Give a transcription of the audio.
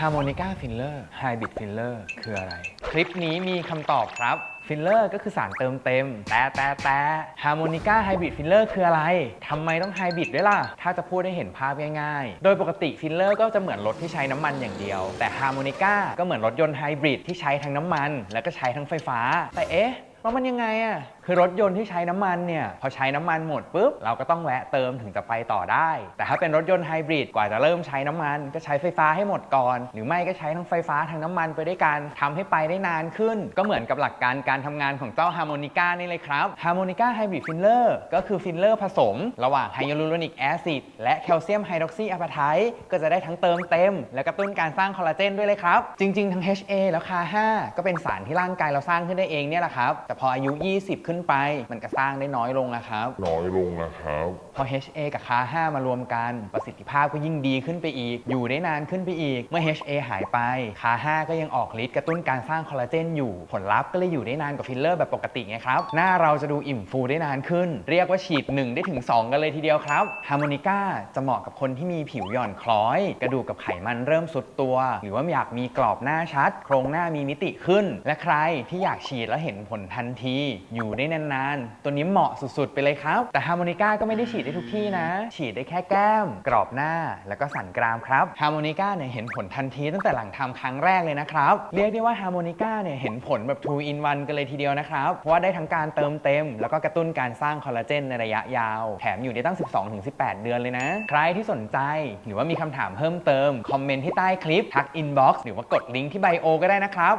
Harmonica Filler Hybrid Filler คืออะไร คลิปนี้มีคำตอบครับฟิลเลอร์ก็คือสารเติมเต็ม แต่แต่แต่ Harmonica Hybrid Filler คืออะไรทำไมต้องไฮบริดด้วยล่ะ ถ้าจะพูดให้เห็นภาพง่ายๆ โดยปกติฟิลเลอร์ก็จะเหมือนรถที่ใช้น้ำมันอย่างเดียว แต่ Harmonica ก็เหมือนรถยนต์ไฮบริดที่ใช้ทั้งน้ำมัน แล้วก็ใช้ทั้งไฟฟ้า แต่เอ๊ะ แล้วมันยังไงอะคือรถยนต์ที่ใช้น้ำมันเนี่ยพอใช้น้ำมันหมดปุ๊บเราก็ต้องแวะเติมถึงจะไปต่อได้ แต่ถ้าเป็นรถยนต์ไฮบริดกว่าจะเริ่มใช้น้ำมัน ก็ใช้ไฟฟ้าให้หมดก่อน หรือไม่ก็ใช้ทั้งไฟฟ้าทั้งน้ำมันไปด้วยกันทำให้ไปได้นานขึ้น ก็เหมือนกับหลักการการทำงานของเจ้าฮาร์โมนิก้านี่เลยครับฮาร์โมนิก้าไฮบริดฟิลเลอร์ก็คือฟิลเลอร์ผสม ระหว่างไฮยาลูโรนิกแอซิดและแคลเซียมไฮดรอกซีอะพาไทต์ก็จะได้ทั้งเติมเต็ม และกระตุ้นการสร้างคอลลาเจนด้วยเลยครับจริง ๆ ทั้ง HA แล้ว CA5 ก็เป็นสารที่ร่างกายเราสร้างขึ้นได้เองเนี่ยแหละครับแต่พออายุ 20 ขึ้นไป มันก็สร้างได้น้อยลงนะครับ น้อยลงนะครับ พอ HA กับ CA5 มารวมกัน ประสิทธิภาพก็ยิ่งดีขึ้นไปอีก อยู่ได้นานขึ้นไปอีก เมื่อ HA หายไป CA5 ก็ยังออกฤทธิ์กระตุ้นการสร้างคอลลาเจนอยู่ผลลัพธ์ก็เลยอยู่ได้นานกว่าฟิลเลอร์แบบปกติไงครับหน้าเราจะดูอิ่มฟูได้นานขึ้น เรียกว่าฉีด 1 ได้ถึง 2 กันเลยทีเดียวครับฮาร์โมนิก้าจะเหมาะกับคนที่มีผิวหย่อนคล้อย กระดูกกับไขมันเริ่มสุดตัว หรือว่าอยากมีกรอบหน้าชัด โครงหน้ามีมิติขึ้น และใครที่อยากฉีดแล้วเห็นผลทันที อยู่ได้นานๆ ตัวนี้เหมาะสุดๆ ไปเลยครับ แต่ฮาร์โมนิก้าก็ไม่ได้ฉีดได้ทุกที่นะ ฉีดได้แค่แก้ม กรอบหน้า แล้วก็สันกรามครับ ฮาร์โมนิก้าเนี่ยเห็นผลทันทีตั้งแต่หลังทำครั้งแรกเลยนะครับ เรียกได้ว่าฮาร์โมนิก้าเนี่ยเห็นผลแบบ2 in 1กันเลยทีเดียวนะครับ เพราะว่าได้ทั้งการเติมเต็ม แล้วก็กระตุ้นการสร้างคอลลาเจนในระยะยาว แถมอยู่ได้ตั้ง 12-18 เดือนเลยนะ ใครที่สนใจ หรือว่ามีคำถามเพิ่มเติม คอมเมนต์ที่ใต้คลิป ทักอินบ็อกซ์หรือว่ากดลิงก์ที่ไบโอก็ได้นะครับ